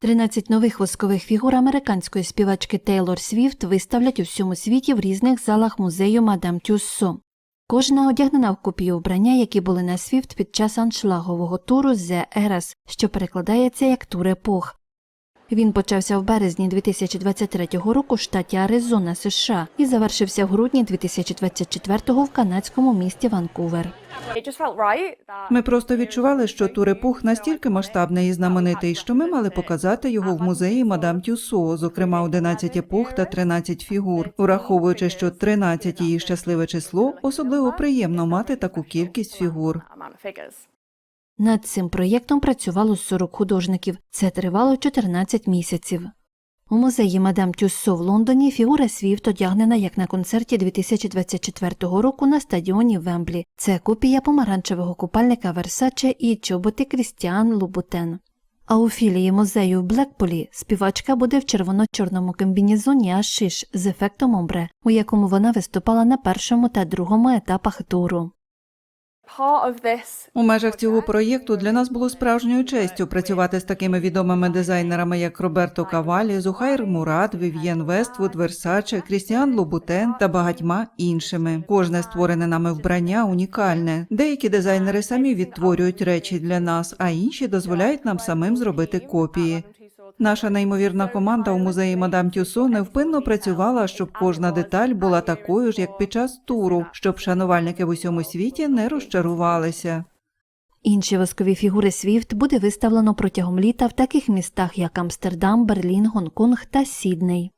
13 нових воскових фігур американської співачки Тейлор Свіфт виставлять у всьому світі в різних залах музею Мадам Тюссо. Кожна одягнена в копію вбрання, які були на Свіфт під час аншлагового туру The Eras, що перекладається як тур епох. Він почався в березні 2023 року в штаті Аризона, США, і завершився в грудні 2024 в канадському місті Ванкувер. Ми просто відчували, що тур епох настільки масштабний і знаменитий, що ми мали показати його в музеї Мадам Тюсо, зокрема 11 епох та 13 фігур. Ураховуючи, що 13 – її щасливе число, особливо приємно мати таку кількість фігур. Над цим проєктом працювало 40 художників. Це тривало 14 місяців. У музеї Мадам Тюссо в Лондоні фігура Свіфт одягнена як на концерті 2024 року на стадіоні Вемблі. Це копія помаранчевого купальника Версаче і чоботи Крістіан Лубутен. А у філії музею в Блекполі співачка буде в червоно-чорному комбінезоні Ашиш з ефектом омбре, у якому вона виступала на першому та другому етапах туру. У межах цього проєкту для нас було справжньою честю працювати з такими відомими дизайнерами, як Роберто Кавалі, Зухайр Мурат, Вів'єн Вествуд, Версаче, Крістіан Лубутен та багатьма іншими. Кожне створене нами вбрання унікальне. Деякі дизайнери самі відтворюють речі для нас, а інші дозволяють нам самим зробити копії. Наша неймовірна команда у музеї Мадам Тюсо невпинно працювала, щоб кожна деталь була такою ж, як під час туру, щоб шанувальники в усьому світі не розчарувалися. Інші воскові фігури Свіфт буде виставлено протягом літа в таких містах, як Амстердам, Берлін, Гонконг та Сідней.